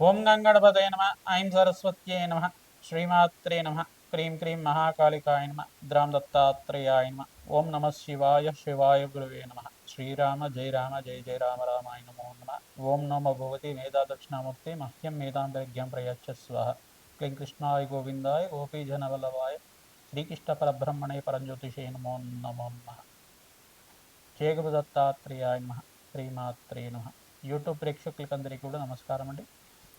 ఓం గంగణపతయ నమ ఐం సరస్వత్యై నమ శ్రీమాత్రే నమ క్రీం క్రీం మహాకాళికాయ నమ ద్రాం దత్తాత్రేయాయ నమ ఓం నమ శివాయ శివాయ గురువే నమ శ్రీరామ జయ రామ జయ జయ రామ రామాయ నమో నమ ఓం నమ భగవతి మేధా దక్షిణామూర్తి మహ్యం మేధాంతరిజ్ఞం ప్రయచ్చ స్వహ క్లీం కృష్ణాయ గోవిందాయ గోపీజనవల్లభాయ శ్రీకృష్ణ పరబ్రహ్మణే పరంజ్యోతిషే నమో నమో నమ. జయ గురు దత్తాత్రేయాయ నమ శ్రీమాత్రే నమ. యూట్యూబ్ ప్రేక్షకులకందరికీ కూడా నమస్కారం అండి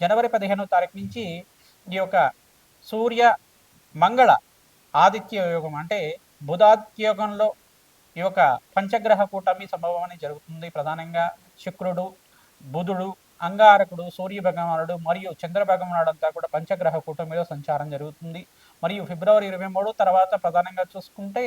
జనవరి పదిహేనో తారీఖు నుంచి ఈ యొక్క సూర్య మంగళ ఆదిత్య యోగం అంటే బుధాదిత్య యోగంలో ఈ యొక్క పంచగ్రహ కూటమి సంభవం అనేది జరుగుతుంది. ప్రధానంగా శుక్రుడు బుధుడు అంగారకుడు సూర్య భగవానుడు మరియు చంద్ర భగవానుడు అంతా కూడా పంచగ్రహ కూటమిలో సంచారం జరుగుతుంది. మరియు ఫిబ్రవరి ఇరవై మూడు తర్వాత ప్రధానంగా చూసుకుంటే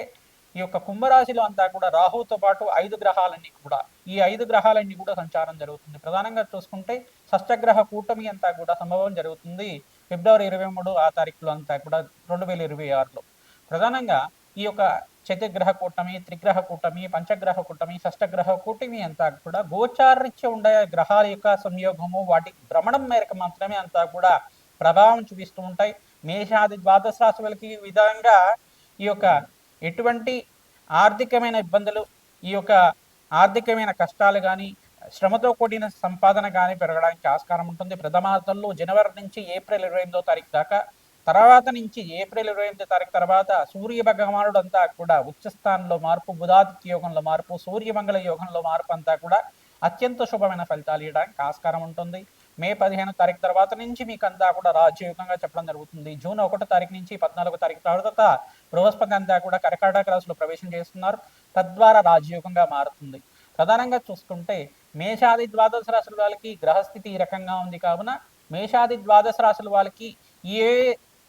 ఈ యొక్క కుంభరాశిలో అంతా కూడా రాహుతో పాటు ఐదు గ్రహాలన్నీ కూడా ఈ ఐదు గ్రహాలన్నీ కూడా సంచారం జరుగుతుంది. ప్రధానంగా చూసుకుంటే షష్టగ్రహ కూటమి అంతా కూడా సంభవం జరుగుతుంది. ఫిబ్రవరి ఇరవై మూడు ఆ తారీఖులో అంతా కూడా రెండు వేల ఇరవై ఆరులో. ప్రధానంగా ఈ యొక్క చతుర్గ్రహ కూటమి త్రిగ్రహ కూటమి పంచగ్రహ కూటమి షష్టగ్రహ కూటమి అంతా కూడా గోచారరీత్య ఉండే గ్రహాల యొక్క సంయోగము వాటి భ్రమణం మేరకు మాత్రమే అంతా కూడా ప్రభావం చూపిస్తూ ఉంటాయి. మేషాది ద్వాదశ రాశులకి ఈ విధంగా ఈ యొక్క ఎటువంటి ఆర్థికమైన ఇబ్బందులు ఈ యొక్క ఆర్థికమైన కష్టాలు కానీ శ్రమతో కూడిన సంపాదన కానీ పెరగడానికి ఆస్కారం ఉంటుంది. ప్రథమార్థంలో జనవరి నుంచి ఏప్రిల్ ఇరవై ఎనిమిదో తారీఖు దాకా తర్వాత నుంచి ఏప్రిల్ ఇరవై ఎనిమిదో తారీఖు తర్వాత సూర్య భగవానుడు అంతా కూడా ఉచ్చస్థానంలో మార్పు బుధాదిత్య యోగంలో మార్పు సూర్యమంగళ యోగంలో మార్పు అంతా కూడా అత్యంత శుభమైన ఫలితాలు ఇవ్వడానికి ఆస్కారం ఉంటుంది. మే పదిహేను తారీఖు తర్వాత నుంచి మీకు అంతా కూడా రాజ్యయుగంగా చెప్పడం జరుగుతుంది. జూన్ ఒకటో తారీఖు నుంచి పద్నాలుగో తారీఖు తర్వాత బృహస్పతి అంతా కూడా కర్కాటక రాశిలో ప్రవేశం చేస్తున్నారు. తద్వారా రాజయోగంగా మారుతుంది. ప్రధానంగా చూసుకుంటే మేషాది ద్వాదశ రాశుల వాళ్ళకి గ్రహస్థితి ఈ రకంగా ఉంది కావున మేషాది ద్వాదశ రాశుల వాళ్ళకి ఏ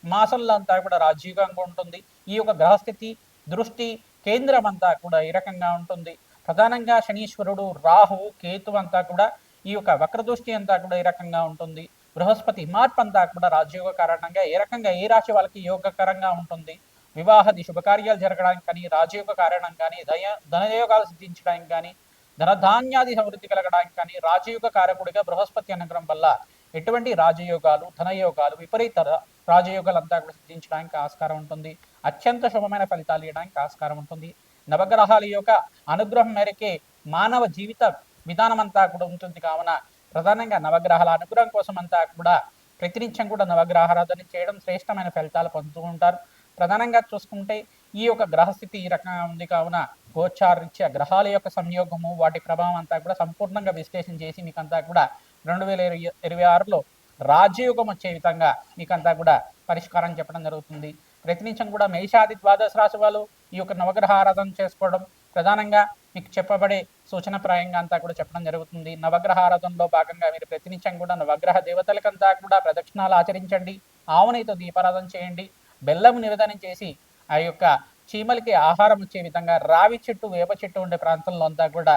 మాసంలో అంతా కూడా రాజయోగంగా ఉంటుంది. ఈ యొక్క గ్రహస్థితి దృష్టి కేంద్రం అంతా కూడా ఈ రకంగా ఉంటుంది. ప్రధానంగా శనీశ్వరుడు రాహు కేతు అంతా కూడా ఈ యొక్క వక్రదృష్టి అంతా కూడా ఈ రకంగా ఉంటుంది? బృహస్పతి మార్పు అంతా కూడా రాజయోగ కారణంగా ఏ రకంగా ఏ రాశి వాళ్ళకి యోగకరంగా ఉంటుంది? వివాహది శుభకార్యాలు జరగడానికి కానీ రాజయోగ కారణం కానీ దయ ధనయోగాలు సిద్ధించడానికి కానీ ధనధాన్యాది సమృద్ధి కలగడానికి కానీ రాజయోగ కారకుడిగా బృహస్పతి అనుగ్రహం వల్ల ఎటువంటి రాజయోగాలు ధనయోగాలు విపరీత ర- రాజయోగాలు అంతా కూడా సిద్ధించడానికి ఆస్కారం ఉంటుంది. అత్యంత శుభమైన ఫలితాలు ఇవ్వడానికి ఆస్కారం ఉంటుంది. నవగ్రహాల యొక్క అనుగ్రహం మేరకే మానవ జీవిత విధానం అంతా కూడా ఉంటుంది కావున ప్రధానంగా నవగ్రహాల అనుగ్రహం కోసం అంతా కూడా ప్రతినిత్యం కూడా నవగ్రహారాధన చేయడం శ్రేష్టమైన ఫలితాలు పొందుతూ ఉంటారు. ప్రధానంగా చూసుకుంటే ఈ యొక్క గ్రహస్థితి ఈ రకంగా ఉంది కావున గోచారరీత్యా గ్రహాల యొక్క సంయోగము వాటి ప్రభావం అంతా కూడా సంపూర్ణంగా విశ్లేషణ చేసి మీకంతా కూడా రెండు వేల ఇరవై ఇరవై ఆరులో రాజయోగం వచ్చే విధంగా మీకంతా కూడా పరిష్కారం చెప్పడం జరుగుతుంది. ప్రతినిత్యం కూడా మేషాది ద్వాదశ రాశి వాళ్ళు ఈ యొక్క నవగ్రహ ఆరాధన చేసుకోవడం ప్రధానంగా మీకు చెప్పబడే సూచనప్రాయంగా అంతా కూడా చెప్పడం జరుగుతుంది. నవగ్రహారాధనలో భాగంగా మీరు ప్రతినిత్యం కూడా నవగ్రహ దేవతలకంతా కూడా ప్రదక్షిణాలు ఆచరించండి. ఆవునైతో దీపారాధన చేయండి. బెల్లం నివేదనం చేసి ఆ యొక్క చీమలకి ఆహారం వచ్చే విధంగా రావి చెట్టు వేప చెట్టు ఉండే ప్రాంతంలో అంతా కూడా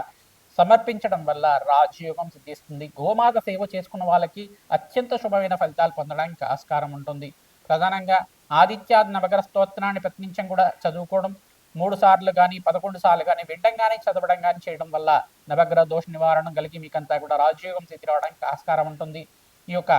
సమర్పించడం వల్ల రాజయోగం సిద్ధిస్తుంది. గోమాత సేవ చేసుకున్న వాళ్ళకి అత్యంత శుభమైన ఫలితాలు పొందడానికి ఆస్కారం ఉంటుంది. ప్రధానంగా ఆదిత్యాది నవగ్రహ స్తోత్రాన్ని ప్రతినిత్యం కూడా చదువుకోవడం మూడు సార్లు కానీ పదకొండు సార్లు కానీ వినడం కానీ చదవడం కానీ చేయడం వల్ల నవగ్రహ దోష నివారణ కలిగి మీకంతా కూడా రాజయోగం స్థితి రావడానికి ఆస్కారం ఉంటుంది. ఈ యొక్క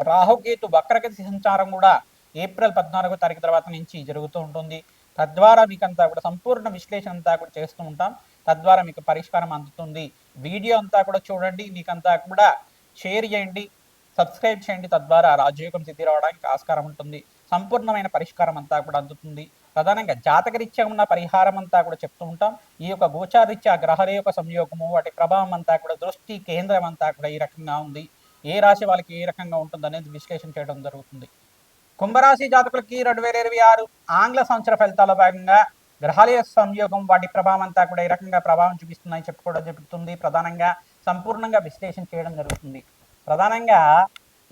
రాహుకేతు వక్రగతి సంచారం కూడా ఏప్రిల్ పద్నాలుగో తారీఖు తర్వాత నుంచి జరుగుతూ ఉంటుంది. తద్వారా మీకంతా కూడా సంపూర్ణ విశ్లేషణ అంతా కూడా చేస్తూ ఉంటాం. తద్వారా మీకు పరిష్కారం అందుతుంది. వీడియో అంతా కూడా చూడండి. మీకంతా కూడా షేర్ చేయండి. సబ్స్క్రైబ్ చేయండి. తద్వారా రాజయోగం స్థితి రావడానికి ఆస్కారం ఉంటుంది. సంపూర్ణమైన పరిష్కారం అంతా కూడా అందుతుంది. ప్రధానంగా జాతకరీత్యా ఉన్న పరిహారం అంతా కూడా చెప్తూ ఉంటాం. ఈ యొక్క గోచారీత్యా గ్రహాల యొక్క సంయోగము వాటి ప్రభావం అంతా కూడా దృష్టి కేంద్రం అంతా కూడా ఈ రకంగా ఉంది. ఏ రాశి వాళ్ళకి ఏ రకంగా ఉంటుంది అనేది విశ్లేషణ చేయడం జరుగుతుంది. కుంభరాశి జాతకులకి రెండు వేల ఇరవై ఆరు ఆంగ్ల సంవత్సర ఫలితాల భాగంగా గ్రహాల యొక్క సంయోగం వాటి ప్రభావం అంతా కూడా ఈ రకంగా ప్రభావం చూపిస్తుందని చెప్పుకోవడం జరుగుతుంది. ప్రధానంగా సంపూర్ణంగా విశ్లేషణ చేయడం జరుగుతుంది. ప్రధానంగా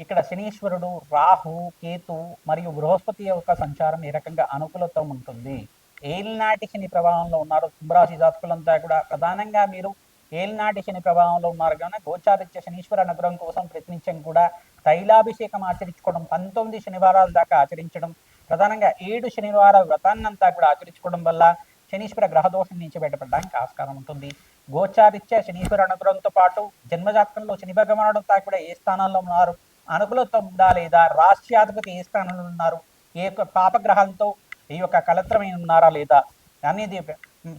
ఇక్కడ శనీశ్వరుడు రాహు కేతు మరియు బృహస్పతి యొక్క సంచారం ఈ రకంగా అనుకూలత్వం ఉంటుంది? ఏలినాటి శని ప్రభావంలో ఉన్నారు. కుంభరాశి జాతకులంతా కూడా ప్రధానంగా మీరు ఏలినాటి శని ప్రభావంలో ఉన్నారు. కానీ గోచారిత్య శనీశ్వర అనుగ్రహం కోసం ప్రయత్నించడం కూడా తైలాభిషేకం ఆచరించుకోవడం పంతొమ్మిది శనివారాల దాకా ఆచరించడం ప్రధానంగా ఏడు శనివార వ్రతాన్నంతా కూడా ఆచరించుకోవడం వల్ల శనీశ్వర గ్రహదోషం నుంచి బయటపడడానికి ఆస్కారం ఉంటుంది. గోచారిత్య శనీశ్వర అనుగ్రహంతో పాటు జన్మజాతకంలో శని భగవానుడంతా కూడా ఏ స్థానాల్లో ఉన్నారు? అనుకూలత ఉందా లేదా రాష్ట్రాధిపతి ఏ స్థానంలో ఉన్నారు? ఏ యొక్క పాపగ్రహాలతో ఈ యొక్క కలత్రమై ఉన్నారా లేదా? అనేది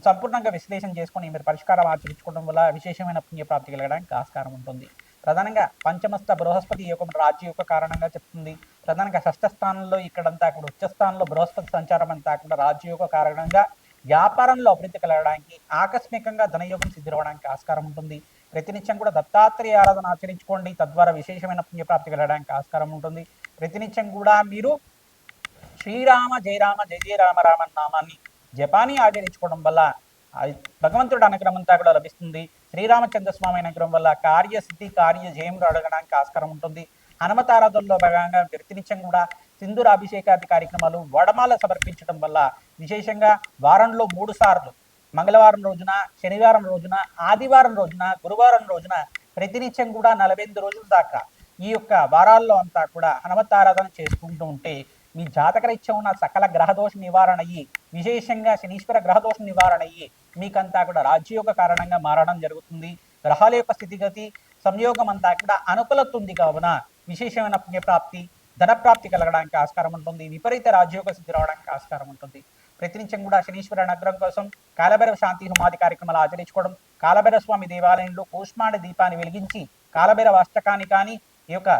సంపూర్ణంగా విశ్లేషణ చేసుకొని మీరు పరిష్కారం ఆచరించుకోవడం వల్ల విశేషమైన పుణ్యప్రాప్తి కలగడానికి ఆస్కారం ఉంటుంది. ప్రధానంగా పంచమస్థ బృహస్పతి యొక్క రాజ్య యొక్క కారణంగా చెప్తుంది. ప్రధానంగా షష్ఠ స్థానంలో ఇక్కడంతా అక్కడ ఉచ్చ స్థానంలో బృహస్పతి సంచారం అంతా అక్కడ రాజ్య యొక్క కారణంగా వ్యాపారంలో అభివృద్ధి కలగడానికి ఆకస్మికంగా ధనయోగం సిద్ధిరవడానికి ఆస్కారం ఉంటుంది. ప్రతినిత్యం కూడా దత్తాత్రేయ ఆరాధన ఆచరించుకోండి. తద్వారా విశేషమైన పుణ్యప్రాప్తి కలగడానికి ఆస్కారం ఉంటుంది. ప్రతినిత్యం కూడా మీరు శ్రీరామ జయరామ జయ జయ రామ రామ నామాన్ని జపాని ఆచరించుకోవడం వల్ల భగవంతుడు అనుగ్రహం అంతా కూడా లభిస్తుంది. శ్రీరామచంద్రస్వామి అనుగ్రహం వల్ల కార్యసిద్ధి కార్య జయములు అడగడానికి ఆస్కారం ఉంటుంది. హనుమతారాధనలో భాగంగా ప్రతినిత్యం కూడా సింధూర అభిషేకాది కార్యక్రమాలు వడమాల సమర్పించడం వల్ల విశేషంగా వారంలో మూడు సార్లు మంగళవారం రోజున శనివారం రోజున ఆదివారం రోజున గురువారం రోజున ప్రతినిత్యం కూడా నలభై ఎనిమిది రోజుల దాకా ఈ యొక్క వారాల్లో అంతా కూడా హనుమతారాధన చేసుకుంటూ ఉంటే మీ జాతకరీత్యం ఉన్న సకల గ్రహదోష నివారణ అయ్యి విశేషంగా శనీశ్వర గ్రహదోష నివారణ అయ్యి మీకంతా కూడా రాజ్యయోగ కారణంగా మారడం జరుగుతుంది. గ్రహాల యొక్క స్థితిగతి సంయోగం అంతా కూడా అనుకూలతుంది కావున విశేషమైన పుణ్యప్రాప్తి ధనప్రాప్తి కలగడానికి ఆస్కారం ఉంటుంది. విపరీత రాజ్యోగ స్థితి రావడానికి ఆస్కారం ఉంటుంది. ప్రతినిత్యం కూడా శనీశ్వర నగరం కోసం కాలభైరవ శాంతి హోమాది కార్యక్రమాలు ఆచరించుకోవడం కాలభైరవ స్వామి దేవాలయంలో కూష్మాండ దీపాన్ని వెలిగించి కాలభైరవ అష్టకాన్ని కానీ ఈ యొక్క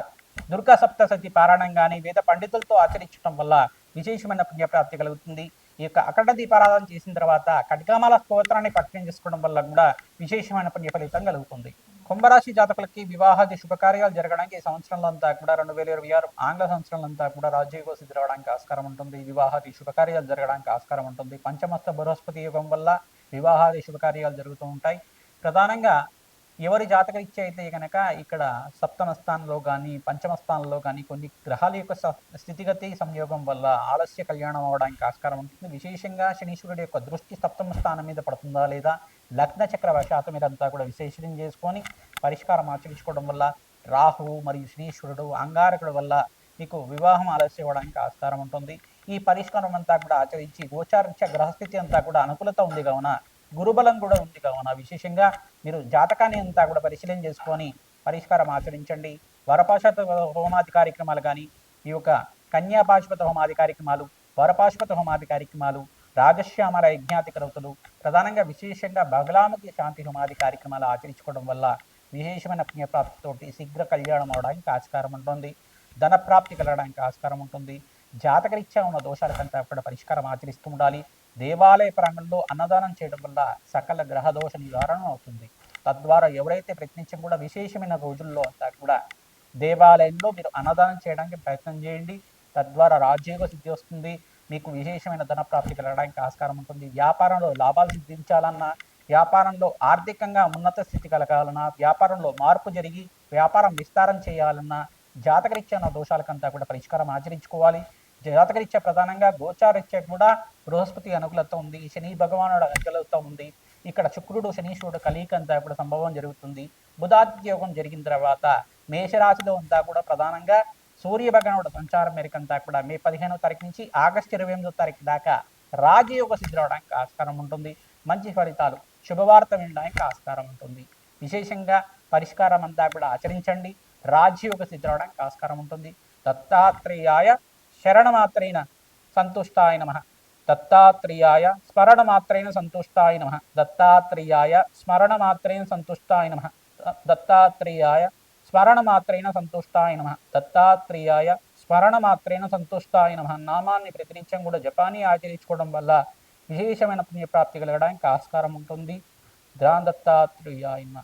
దుర్గా సప్తసతి పారాయణం కానీ వేద పండితులతో ఆచరించడం వల్ల విశేషమైన పుణ్యప్రాప్తి కలుగుతుంది. ఈ యొక్క అఖండ దీపారాధన చేసిన తర్వాత ఖడ్గమాల స్తోత్రాన్ని పఠనం చేసుకోవడం వల్ల కూడా విశేషమైన పుణ్య ఫలితం కలుగుతుంది. కుంభరాశి జాతకులకి వివాహాది శుభకార్యాలు జరగడానికి ఈ సంవత్సరంలో అంతా కూడా రెండు వేల ఇరవై ఆరు ఆంగ్ల సంవత్సరంలో అంతా కూడా రాజ్యోగ రావడానికి ఆస్కారం ఉంటుంది. వివాహాది శుభకార్యాలు జరగడానికి ఆస్కారం ఉంటుంది. పంచమస్త బృహస్పతి యుగం వల్ల వివాహాది శుభకార్యాలు జరుగుతూ ఉంటాయి. ప్రధానంగా ఎవరి జాతకరీత్యా అయితే కనుక ఇక్కడ సప్తమ స్థానంలో కానీ పంచమ స్థానంలో కానీ కొన్ని గ్రహాల యొక్క స- స్థితిగతి సంయోగం వల్ల ఆలస్య కళ్యాణం అవడానికి ఆస్కారం ఉంటుంది. విశేషంగా శనీశ్వరుడి యొక్క దృష్టి సప్తమ స్థానం మీద పడుతుందా లేదా లగ్న చక్ర వశాతం మీరంతా కూడా విశేషం చేసుకొని పరిష్కారం ఆచరించుకోవడం వల్ల రాహు మరియు శనీశ్వరుడు అంగారకుడు వల్ల మీకు వివాహం ఆలస్యం అవ్వడానికి ఆస్కారం ఉంటుంది. ఈ పరిష్కారం అంతా కూడా ఆచరించి గోచారించ గ్రహస్థితి అంతా కూడా అనుకూలత ఉంది కావున గురుబలం కూడా ఉంది కావున. విశేషంగా మీరు జాతకాన్ని అంతా కూడా పరిశీలన చేసుకొని పరిష్కారం ఆచరించండి. వరపాశత హోమాది కార్యక్రమాలు కానీ ఈ యొక్క కన్యాపాశుపత హోమాది కార్యక్రమాలు వరపాశుపత హోమాది కార్యక్రమాలు రాజశ్యామల యజ్ఞాతి క్రతులు ప్రధానంగా విశేషంగా బగలాముఖి శాంతి హోమాది కార్యక్రమాలు ఆచరించుకోవడం వల్ల విశేషమైన పుణ్యప్రాప్తితోటి శీఘ్ర కళ్యాణం అవడానికి ఆస్కారం ఉంటుంది. ధన ప్రాప్తి కలగడానికి ఆస్కారం ఉంటుంది. జాతకరీత్యా ఉన్న దోషాలకంతా కూడా పరిష్కారం ఆచరిస్తూ ఉండాలి. దేవాలయ ప్రాంగణంలో అన్నదానం చేయడం వల్ల సకల గ్రహ దోష నివారణ అవుతుంది. తద్వారా ఎవరైతే ప్రయత్నించం కూడా విశేషమైన రోజుల్లో అంతా కూడా దేవాలయంలో మీరు అన్నదానం చేయడానికి ప్రయత్నం చేయండి. తద్వారా రాజ్యోగ సిద్ధి వస్తుంది. మీకు విశేషమైన ధన ప్రాప్తి కలగడానికి ఆస్కారం ఉంటుంది. వ్యాపారంలో లాభాలు సిద్ధించాలన్నా వ్యాపారంలో ఆర్థికంగా ఉన్నత స్థితి కలగాలన్నా వ్యాపారంలో మార్పు జరిగి వ్యాపారం విస్తారం చేయాలన్నా జాతకరీత్యా దోషాలకంతా కూడా పరిష్కారం ఆచరించుకోవాలి. జాతకరీత్యా ప్రధానంగా గోచారీత్యా కూడా బృహస్పతి అనుకూలత ఉంది. శని భగవానుడు అనుకూలత ఉంది. ఇక్కడ శుక్రుడు శనీశ్వరుడు కలియిక అంతా కూడా సంభవం జరుగుతుంది. బుధాదిత్య యోగం జరిగిన తర్వాత మేషరాశిలో అంతా కూడా ప్రధానంగా సూర్య భగవానుడు సంచారం మేరకంతా కూడా మే పదిహేనో తారీఖు నుంచి ఆగస్టు ఇరవై ఎనిమిదో తారీఖు దాకా రాజయోగ సిద్ధి రావడానికి ఆస్కారం ఉంటుంది. మంచి ఫలితాలు శుభవార్త వినడానికి ఆస్కారం ఉంటుంది. విశేషంగా పరిష్కారం అంతా కూడా ఆచరించండి. రాజయోగ సిద్ధి రావడానికి ఆస్కారం ఉంటుంది. దత్తాత్రేయాయ శరణమాత్రేణ సంతుష్టాయ నమ దత్తాత్రేయాయ స్మరణమాత్రేణ సంతుష్టాయ నమ దత్తాత్రేయాయ స్మరణమాత్రేణ సంతుష్టాయ నమ దత్తాత్రేయాయ స్మరణమాత్రేణ సంతుష్టాయ నమ దత్తాత్రేయాయ స్మరణమాత్రేణ సంతుష్టాయ నమ నామాన్ని ప్రతినిత్యం కూడా జపాన్ని ఆచరించుకోవడం వల్ల విశేషమైన పుణ్యప్రాప్తి కలగడానికి ఆస్కారం ఉంటుంది ద్రాన్ దత్తాత్రేయాయ నమ